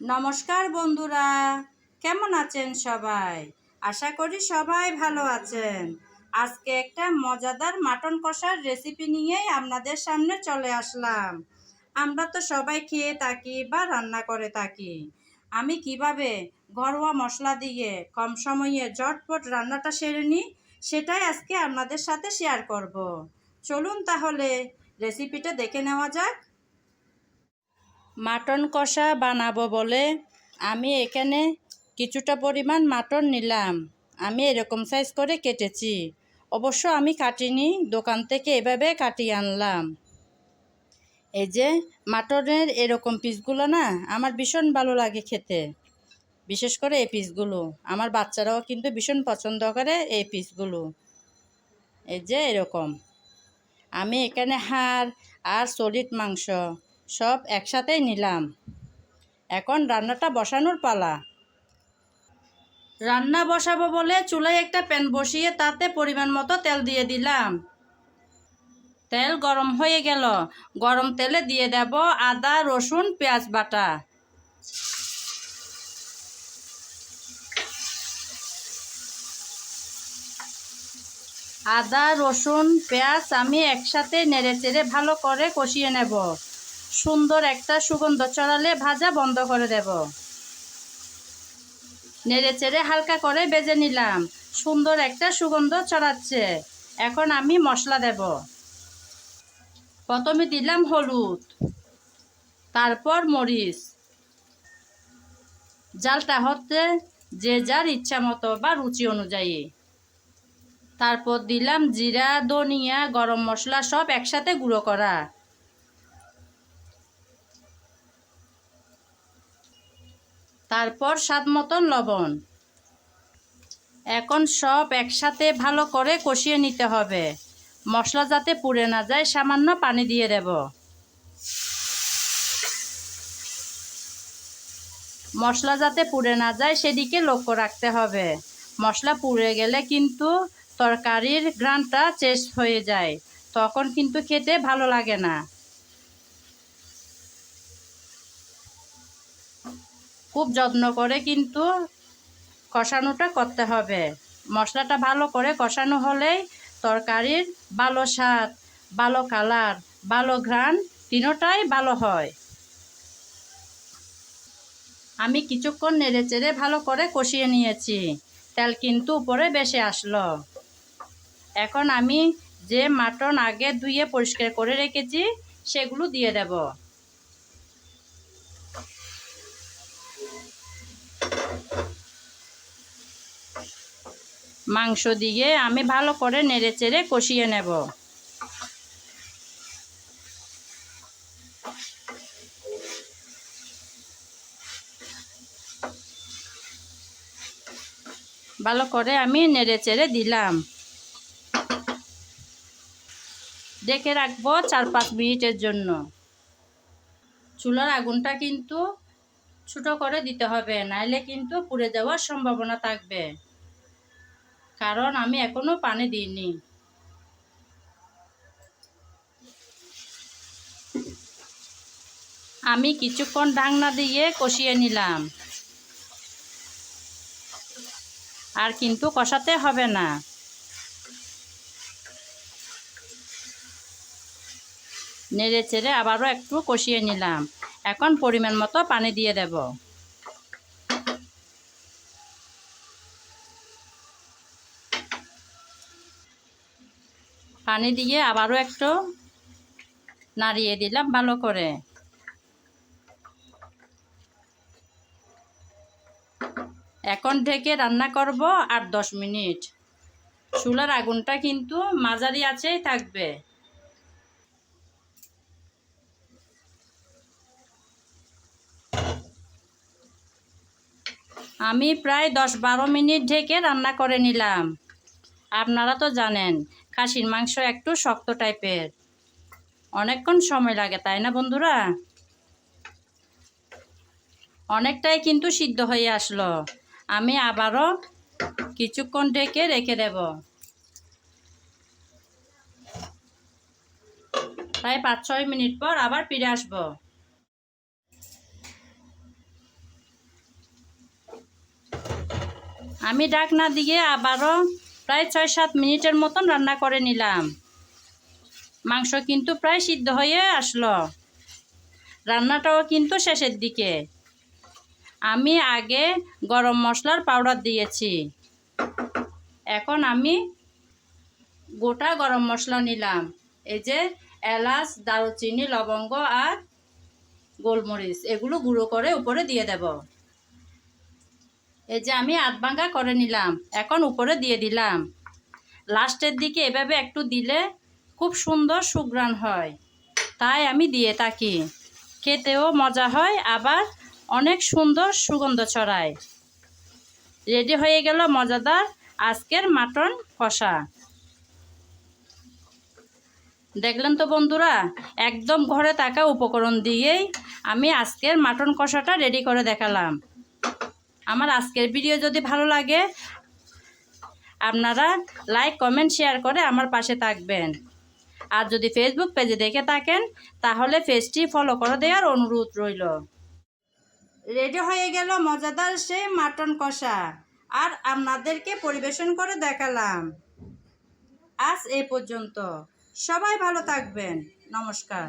নমস্কার বন্ধুরা, কেমন আছেন সবাই? আশা করি সবাই ভালো আছেন। আজকে একটা মজাদার মাটন কষার রেসিপি নিয়েই আপনাদের সামনে চলে আসলাম। আমরা তো সবাই খেয়ে থাকি বা রান্না করে থাকি। আমি কীভাবে ঘরোয়া মশলা দিয়ে কম সময়ে ঝটপট রান্নাটা সেরে নিই, সেটাই আজকে আপনাদের সাথে শেয়ার করব। চলুন তাহলে রেসিপিটা দেখে নেওয়া যাক। মাটন কষা বানাবো বলে। আমি এখানে কিছুটা পরিমাণ মাটন নিলাম। আমি এরকম সাইজ করে কেটেছি। অবশ্য আমি কাটিনি, দোকান থেকে এভাবে কাটিয়ে আনলাম। এই যে মাটনের এরকম পিসগুলো না, আমার ভীষণ ভালো লাগে খেতে। বিশেষ করে এই পিসগুলো আমার বাচ্চারাও কিন্তু ভীষণ পছন্দ করে এই পিসগুলো এই যে এরকম। আমি এখানে হাড় আর সলিড মাংস সব একসাথেই নিলাম। এখন রান্নাটা বসানোর পালা। রান্না বসাবো বলে চুলায় একটা প্যান বসিয়ে তাতে পরিমাণ মতো তেল দিয়ে দিলাম। তেল গরম হয়ে গেল। গরম তেলে দিয়ে দেব আদা, রসুন, পেঁয়াজ বাটা। আদা, রসুন, পেঁয়াজ আমি একসাথে নেড়ে চেড়ে ভালো করে কষিয়ে নেব। সুন্দর একটা সুগন্ধ চড়ালে ভাজা বন্ধ করে দেব। নেড়ে চেড়ে হালকা করে বেজে নিলাম। সুন্দর একটা সুগন্ধ চড়াচ্ছে। এখন আমি মশলা দেব। প্রথমে দিলাম হলুদ, তারপর মরিচ। জালটা হচ্ছে যে যার ইচ্ছা মতো বা রুচি অনুযায়ী। তারপর দিলাম জিরা, ধনিয়া, গরম মশলা সব একসাথে গুঁড়ো করা। তারপর স্বাদ মতন লবণ। এখন সব একসাথে ভালো করে কষিয়ে নিতে হবে। মশলা যাতে পুড়ে না যায়, সামান্য পানি দিয়ে দেব। মশলা যাতে পুড়ে না যায়, সেদিকে লক্ষ্য রাখতে হবে। মশলা পুড়ে গেলে কিন্তু তরকারির গ্রানটা চেঞ্জ হয়ে যায়। তখন কিন্তু খেতে ভালো লাগে না। খুব যত্ন করে কিন্তু কষানোটা করতে হবে। মশলাটা ভালো করে কষানো হলেই তরকারির ভালো স্বাদ, ভালো কালার, ভালো ঘ্রাণ তিনোটাই ভালো হয়। আমি কিছুক্ষণ নেড়ে চেড়ে ভালো করে কষিয়ে নিয়েছি। তেল কিন্তু উপরে বেশি আসলো। এখন আমি যে মাটন আগে ধুয়ে পরিষ্কার করে রেখেছি, সেগুলো দিয়ে দেব। মাংস দিয়ে আমি ভালো করে নেড়ে চেড়ে কষিয়ে নেব। ভালো করে আমি নেড়ে চেড়ে দিলাম। ডেকে রাখব চার পাঁচ মিনিটের জন্য। চুলার আগুনটা কিন্তু ছোটো করে দিতে হবে, নাইলে কিন্তু পুড়ে যাওয়ার সম্ভাবনা থাকবে। কারণ আমি এখনও পানি দিইনি। আমি কিছুক্ষণ ঢাকনা দিয়ে কষিয়ে নিলাম। আর কিন্তু কষাতে হবে না। নেড়ে চেড়ে আবারও একটু কষিয়ে নিলাম। এখন পরিমাণ মতো পানি দিয়ে দেব। পানি দিয়ে আবারও একটু নাড়িয়ে দিলাম ভালো করে। এখন ঢেকে রান্না করব আর দশ মিনিট। চুলার আগুনটা কিন্তু মাঝারি আছেই থাকবে। আমি প্রায় দশ বারো মিনিট ঢেকে রান্না করে নিলাম। আপনারা তো জানেন, খাসির মাংস একটু শক্ত টাইপের। অনেকক্ষণ সময় লাগে, তাই না বন্ধুরা? অনেকটাই কিন্তু সিদ্ধ হয়ে আসলো। আমি আবারও কিছুক্ষণ ঢেকে রেখে দেব। প্রায় পাঁচ ছয় মিনিট পর আবার ফিরে আসব। আমি ডাক না দিয়ে আবারও প্রায় ছয় সাত মিনিটের মতন রান্না করে নিলাম। মাংস কিন্তু প্রায় সিদ্ধ হয়ে আসলো। রান্নাটাও কিন্তু শেষের দিকে। আমি আগে গরম মশলার পাউডার দিয়েছি। এখন আমি গোটা গরম মশলা নিলাম। এই যে এলাচ, দারুচিনি, লবঙ্গ আর গোলমরিচ, এগুলো গুঁড়ো করে উপরে দিয়ে দেব। এই যে আমি আধ ভাঙ্গা করে নিলাম, এখন উপরে দিয়ে দিলাম। লাস্টের দিকে এভাবে একটু দিলে খুব সুন্দর সুগ্রান হয়। তাই আমি দিয়ে থাকি। খেতেও মজা হয়, আবার অনেক সুন্দর সুগন্ধ ছড়ায়। রেডি হয়ে গেল মজাদার আজকের মাটন কষা। দেখলেন তো বন্ধুরা, একদম ঘরে থাকা উপকরণ দিয়েই আমি আজকের মাটন কষাটা রেডি করে দেখালাম। আমার আজকের ভিডিও যদি ভালো লাগে, আপনারা লাইক কমেন্ট শেয়ার করে আমার পাশে থাকবেন। আর যদি ফেসবুক পেজে দেখে থাকেন, তাহলে পেজটি ফলো করে দেওয়ার অনুরোধ রইল। রেডি হয়ে গেল মজাদার সেই মাটন কষা। আর আপনাদেরকে পরিবেশন করে দেখালাম। আজ এ পর্যন্ত। সবাই ভালো থাকবেন। নমস্কার।